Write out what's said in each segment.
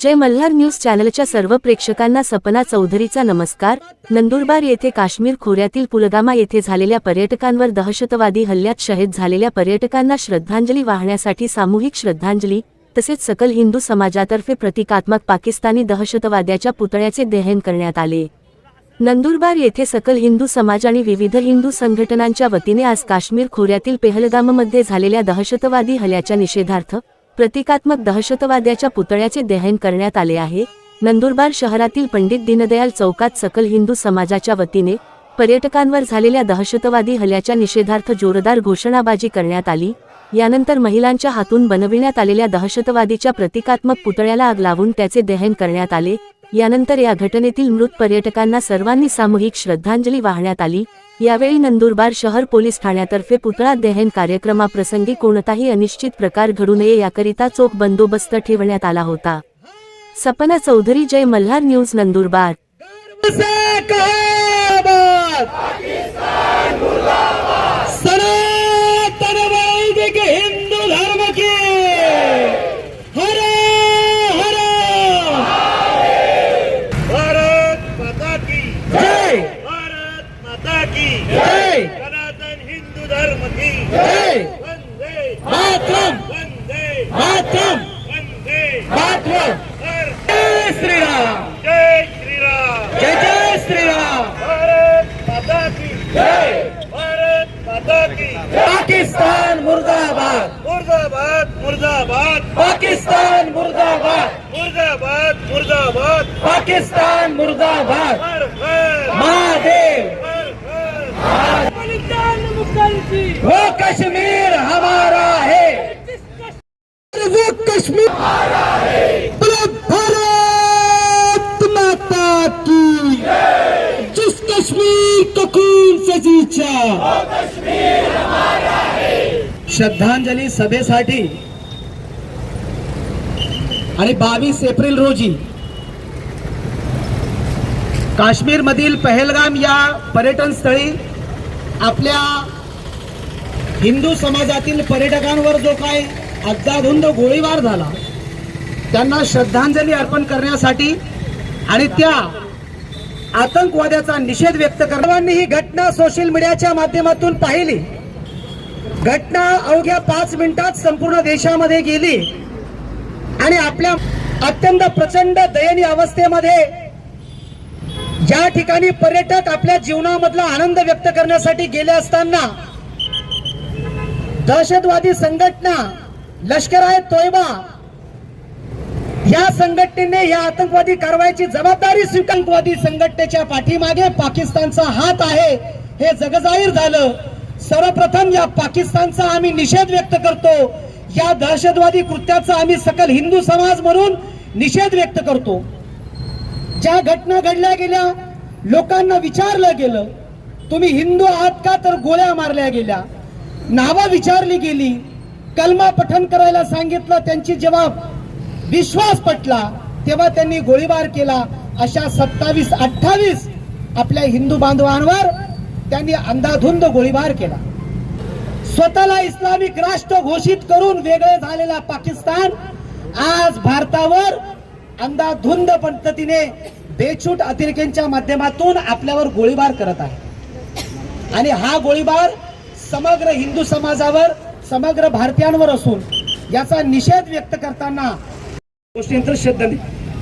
जय Malhar news चॅनलच्या सर्व प्रेक्षकांना सपना चौधरीचा नमस्कार. नंदुरबार येथे काश्मीर खोऱ्यातील पुलगामा येथे झालेल्या पर्यटकांवर दहशतवादी हल्ल्यात शहीद झालेल्या पर्यटकांना श्रद्धांजली वाहण्यासाठी सामूहिक श्रद्धांजली तसेच सकल हिंदू समाजातर्फे प्रतिकात्मक पाकिस्तानी दहशतवाद्याच्या पुतळ्याचे दहन करण्यात आले. नंदुरबार येथे सकल हिंदू समाज आणि विविध हिंदू संघटनांच्या वतीने आज काश्मीर खोऱ्यातील पेहलगाममध्ये झालेल्या दहशतवादी हल्ल्याच्या निषेधार्थ प्रतिकात्मक दहशतवाद्याच्या पुतळ्याचे दहन करण्यात आले आहे. नंदुरबार शहरातील पंडित दीनदयाल चौकात सकल हिंदू समाजाच्या वतीने पर्यटकांवर झालेल्या दहशतवादी हल्ल्याच्या निषेधार्थ जोरदार घोषणाबाजी करण्यात आली. यानंतर महिलांच्या हातून बनविण्यात आलेल्या दहशतवादीच्या प्रतिकात्मक पुतळ्याला आग लावून त्याचे दहन करण्यात आले. यानंतर या घटनेतील मृत पर्यटकांना सर्वांनी सामूहिक श्रद्धांजली वाहण्यात आली. यावेळी नंदुरबार शहर पोलीस ठाण्यातर्फे पुतळा दहन कार्यक्रमाप्रसंगी कोणताही अनिश्चित प्रकार घडू नये याकरिता चोख बंदोबस्त ठेवण्यात आला होता. सपना चौधरी जय मल्हार न्यूज नंदुरबार. से कहावत सनातन वैदिक हिंदू धर्म की हर हर भारत माता की जय भारत माता की जय सनातन हिंदू धर्म की जय वंदे मातरम वंदे मातरम जय श्रीराम. जय श्रीराम जय जय श्रीराम. भारत माता की जय. भारत माता की पाकिस्तान मुर्दाबाद. मुर्दाबाद मुर्दाबाद. पाकिस्तान मुर्दाबाद. मुर्दाबाद मुर्दाबाद पाकिस्तान मुर्दाबाद महादेव वो कश्मीर हमारा है वो कश्मीर भारत माता की जिस कश्मीर को खून से जीचा। श्रद्धांजली सभेसाठी आणि बावीस एप्रिल रोजी काश्मीर मधील पहलगाम या पर्यटन स्थळी आपल्या हिंदू समाजातील पर्यटकांवर जो काय अब्दाधुंद गोळीबार झाला. त्यांना श्रद्धांजली अर्पण करण्यासाठी आणि त्या आतंकवाद्याचा निषेध व्यक्त सर्वांनी ही घटना सोशल मीडियाच्या माध्यमातून पाहिली. घटना अवघ्या पाच मिनिटात संपूर्ण देशामध्ये गेली. आणि आपल्या अत्यंत प्रचंड दयनीय अवस्थेमध्ये ज्या ठिकाणी पर्यटक आपल्या जीवनामधला आनंद व्यक्त करण्यासाठी गेले असताना दहशतवादी संघटना लष्कर आहे तोयबा. या संघटनेने या आतंकवादी कारवाईची जबाबदारी स्वीकारवादी संघटनेच्या पाठीमागे पाकिस्तानचा हात आहे. हे जगजाहीर झालं. सर्वप्रथम या पाकिस्तानचा आम्ही निषेध व्यक्त करतो. या दहशतवादी कृत्याचा आम्ही सकल हिंदू समाज म्हणून निषेध व्यक्त करतो. ज्या घटना घडल्या गेल्या लोकांना विचारलं गेलं तुम्ही हिंदू आहात का? तर गोळ्या मारल्या गेल्या. नावं विचारली गेली. कलमा पठन करायला सांगितलं त्यांची जेव्हा विश्वास पटला. तेव्हा त्यांनी गोळीबार केला. अशा सत्तावीस अठ्ठावीस आपल्या हिंदू बांधवांवर त्यांनी अंधाधुंद गोळीबार केला. स्वतःला इस्लामिक राष्ट्र घोषित करून वेगळे झालेला पाकिस्तान आज भारतावर अंधाधुंद पद्धतीने बेछूट अतिरेक्यांच्या माध्यमातून आपल्यावर गोळीबार करत आहे. आणि हा गोळीबार समग्र हिंदू समाजावर समग्र भारतीयांवर असून याचा निषेध व्यक्त करताना गोष्टींतर श्रद्धा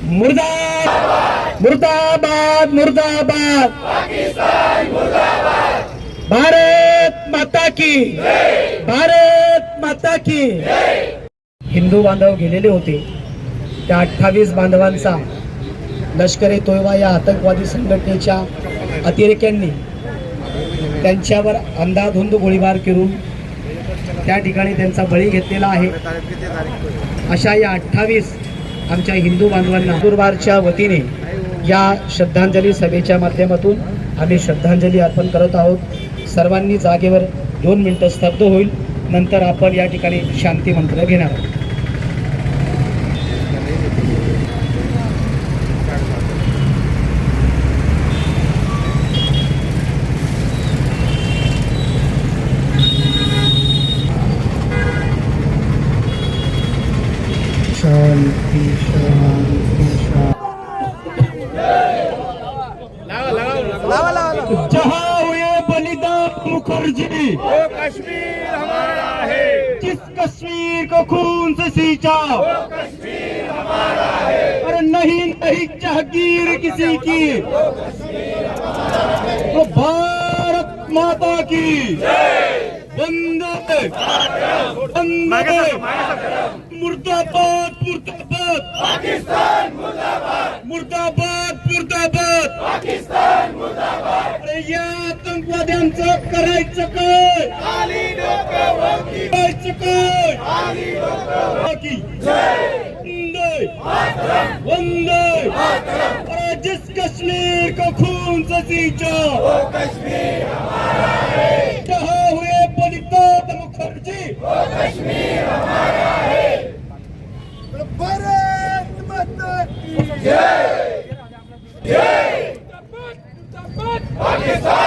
मुर्दाबाद! मुर्दाबाद! मुर्दाबाद! भारत माता की भारत माता की हिंदू बांधव गेलेले होते. त्या अठ्ठावीस बांधवांचा लष्करे तोयवा तोयबा या आतंकवादी संघटनेच्या अतिरेक्यांनी त्यांच्यावर अंदाधुंद गोळीबार करून त्या ठिकाणी त्यांचा बळी घेतलेला आहे. अशा या अठ्ठावीस आमच्या हिंदू बांधवांना नंदुरबारच्या वतीने या श्रद्धांजली सभेच्या माध्यमातून आम्ही श्रद्धांजली अर्पण करत आहोत. सर्वांनी जागेवर दोन मिनटं स्तब्ध होईल. नंतर आपण या ठिकाणी शांती मंत्र घेणार आहोत शांती शांती मुखर्जी वो कश्मीर हमारा है. जिस कश्मीर को खून से सींचा. वो कश्मीर हमारा है. अरे नहीं नहीं जहागीर किसी की. तो भारत माता की. वंदे मुर्दाबाद मुर्दाबाद पाकिस्तान मुर्दाबाद मुर्दाबाद मुर्दाबाद पाकिस्तान मुर्दाबाद अरे या आतंकवाद्यांचं करायचं काय करायचं काय बाकी वंदे वंदे अरे जिस कश्मीर को खून सजीचा से कश्मीर हमारा पाकिस्तान